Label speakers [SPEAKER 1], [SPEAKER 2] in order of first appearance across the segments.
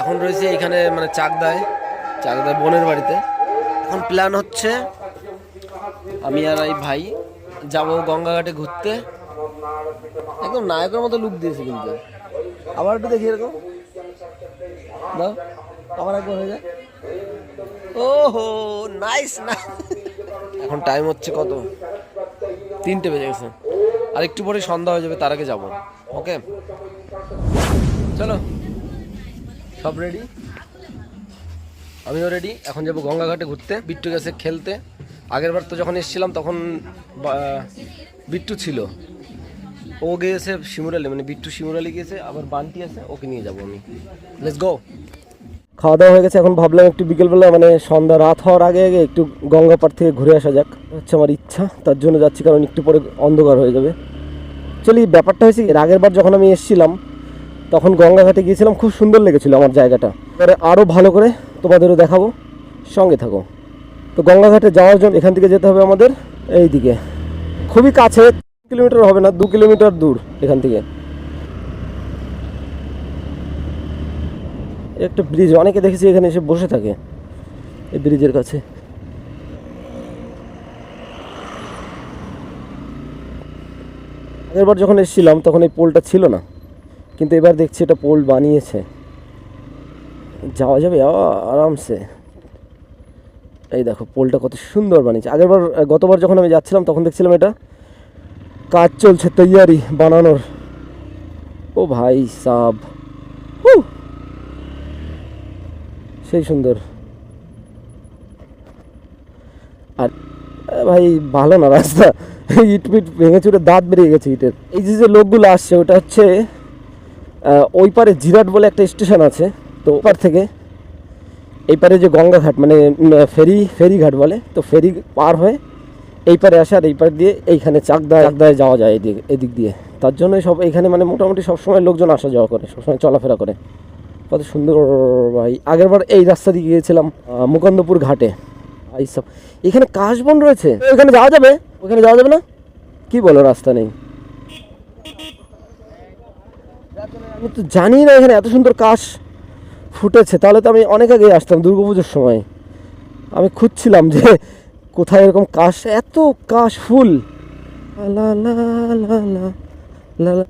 [SPEAKER 1] এখন রয়েছে এখানে মানে চাকদায় চাকদায় বোনের বাড়িতে। এখন প্ল্যান হচ্ছে আমি আর এই ভাই যাব গঙ্গাঘাটে ঘুরতে। একদম নায়কের মতো লুক দিয়েছে কিন্তু। আবার একটু দেখি এরকম। দাও, আবার একবার হয়ে যায় ওহো নাইস না এখন টাইম হচ্ছে কত? তিনটে বেজে গেছে। আর একটু পরে সন্ধ্যা হয়ে যাবে, তার আগে যাব। ওকে চলো। সব রেডি আমিও রেডি এখন যাব গঙ্গাঘাটে ঘুরতে, বিট্টু গেছে খেলতে। আগের বার তো যখন এসেছিলাম তখন বিট্টু ছিল। ও গিয়েছে শিমুরালি মানে বিট্টু শিমুরালি গিয়েছে, আবার বান্টি আছে, ওকে নিয়ে যাব আমি। লেটস গো খাওয়া দাওয়া হয়ে গেছে, এখন ভাবলাম একটু বিকেলবেলা মানে সন্ধ্যা রাত হওয়ার আগে আগে একটু গঙ্গা পাড় থেকে ঘুরে আসা যাক। হচ্ছে আমার ইচ্ছা, তার জন্য যাচ্ছি, কারণ একটু পরে অন্ধকার হয়ে যাবে। অ্যাকচুয়ালি ব্যাপারটা হয়েছে আগের বার যখন আমি এসেছিলাম তখন গঙ্গাঘাটে গিয়েছিলাম, খুব সুন্দর লেগেছিল আমার জায়গাটা। এবারে আরও ভালো করে তোমাদেরও দেখাবো। সঙ্গে থাকো। তো গঙ্গাঘাটে যাওয়ার জন্য এখান থেকে যেতে হবে আমাদের এই দিকে খুবই কাছে, কিলোমিটার হবে না, দু কিলোমিটার দূর এখান থেকে। একটা ব্রিজ অনেকে দেখেছি এখানে এসে বসে থাকে এই ব্রিজের কাছে। আগেরবার যখন এসেছিলাম, তখন এই পোলটা ছিল না। কিন্তু এবার দেখছি এটা পোল বানিয়েছে। যাওয়া যাবে আরামসে। এই দেখো, পোলটা কত সুন্দর বানিয়েছে। আগেরবার, গতবার যখন আমি যাচ্ছিলাম, তখন দেখছিলাম এটা কাজ চলছে, তৈয়ারি বানানোর। ও ভাই সাব! সেই সুন্দর। আর ভাই, ভালো না রাস্তা। ইট পিট ভেঙে চুরে দাঁত বেরিয়ে গেছে ইটের। এই যে যে লোকগুলো আসছে, ওটা হচ্ছে ওই পারে জিরাট বলে একটা স্টেশন আছে, তো ওপার থেকে এই পারে যে গঙ্গাঘাট মানে ফেরি, ফেরিঘাট বলে, তো ফেরি পার হয়ে এই পারে আসে আর এই পার দিয়ে এইখানে চাকদা চাকদায় যাওয়া যায় এদিক এদিক দিয়ে। তার জন্যই সব এইখানে মানে মোটামুটি সবসময় লোকজন আসা যাওয়া করে, সবসময় চলাফেরা করে। কত সুন্দর ভাই। আগেরবার এই রাস্তা দিয়ে গিয়েছিলাম মুকন্দপুর ঘাটে। এইসব এখানে কাশবন রয়েছে? ওখানে যাওয়া যাবে? ওখানে যাওয়া যাবে না? কি বলো, রাস্তা নেই। আমি তো জানি না এখানে এত সুন্দর কাশ ফুটেছে, তাহলে তো আমি অনেক আগেই আসতাম দুর্গাপুজোর সময়। আমি খুঁজছিলাম যে কোথায় এরকম কাশ, এত কাশ ফুল। লা লা লা লা লা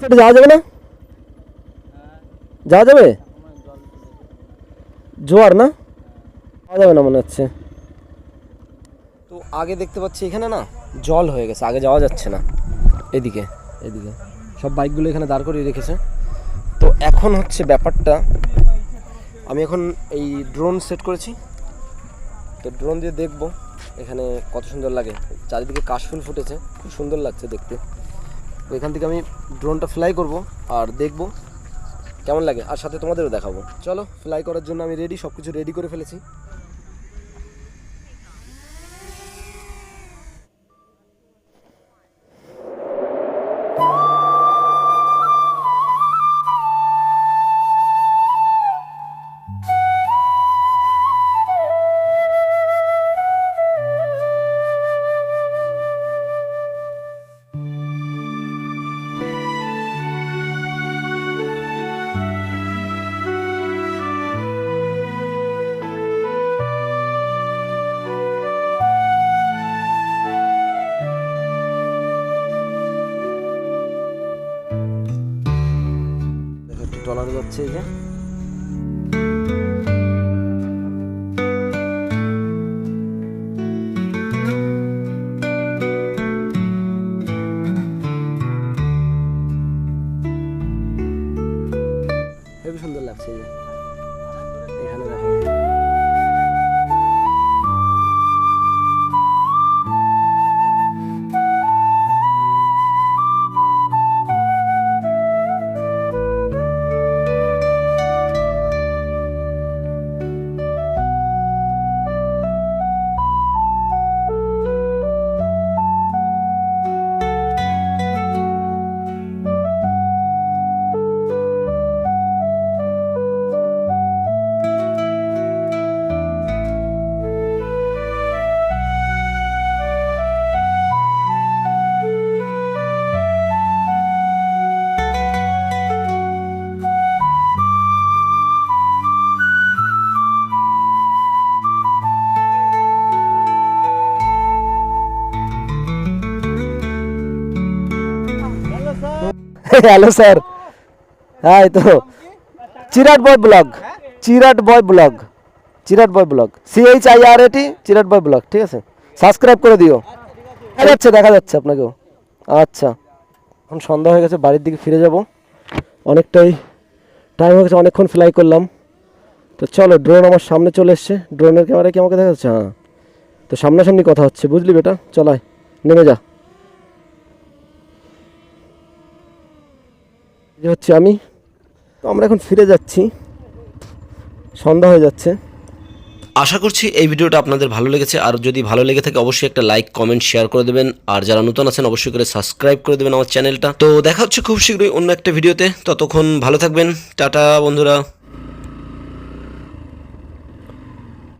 [SPEAKER 1] সেটা যাওয়া যাবে না? যাওয়া যাবে? জোয়ার না? যাওয়া যাবে না মনে হচ্ছে। তো আগে দেখতে পাচ্ছি এখানে না জল হয়ে গেছে, আগে যাওয়া যাচ্ছে না। এদিকে এদিকে। সব বাইকগুলো এখানে দাঁড় করিয়ে রেখেছে। তো এখন হচ্ছে ব্যাপারটা, আমি এখন এই ড্রোন সেট করেছি। তো ড্রোন দিয়ে দেখব এখানে কত সুন্দর লাগে। চারিদিকে কাশফুল ফুটেছে, খুব সুন্দর লাগছে দেখতে। তো এখান থেকে আমি ড্রোনটা ফ্লাই করব আর দেখব কেমন লাগে। আর সাথে তোমাদেরও দেখাবো। চলো ফ্লাই করার জন্য আমি রেডি সব কিছু রেডি করে ফেলেছি। টলারে যাচ্ছে এই যে। হ্যালো স্যার হ্যাঁ তো Chirat boy blog, Chirat boy blog, Chirat boy blog C H I R A T Chirat boy blog, ঠিক আছে? সাবস্ক্রাইব করে দিও। দেখা যাচ্ছে দেখা যাচ্ছে আপনাকেও। আচ্ছা এখন সন্ধ্যা হয়ে গেছে, বাড়ির দিকে ফিরে যাব। অনেকটাই টাইম হয়ে গেছে, অনেকক্ষণ ফ্লাই করলাম। তো চলো ড্রোন আমার সামনে চলে এসছে। ড্রোনের ক্যামেরায় কি আমাকে দেখা যাচ্ছে হ্যাঁ। তো সামনাসামনি কথা হচ্ছে, বুঝলি বেটা? চলাই নেমে যা। যে হচ্ছে আমি। তো আমরা এখন ফিরে যাচ্ছি। সন্ধ্যা হয়ে যাচ্ছে।
[SPEAKER 2] আশা করছি এই ভিডিওটা আপনাদের ভালো লেগেছে। আর যদি ভালো লেগে থাকে, অবশ্যই একটা লাইক, কমেন্ট, শেয়ার করে দেবেন। আর যারা নতুন আছেন, অবশ্যই করে সাবস্ক্রাইব করে দেবেন আমার চ্যানেলটা। তো দেখা হচ্ছে খুব শীঘ্রই অন্য একটা ভিডিওতে। ততক্ষণ ভালো থাকবেন। টাটা, বন্ধুরা।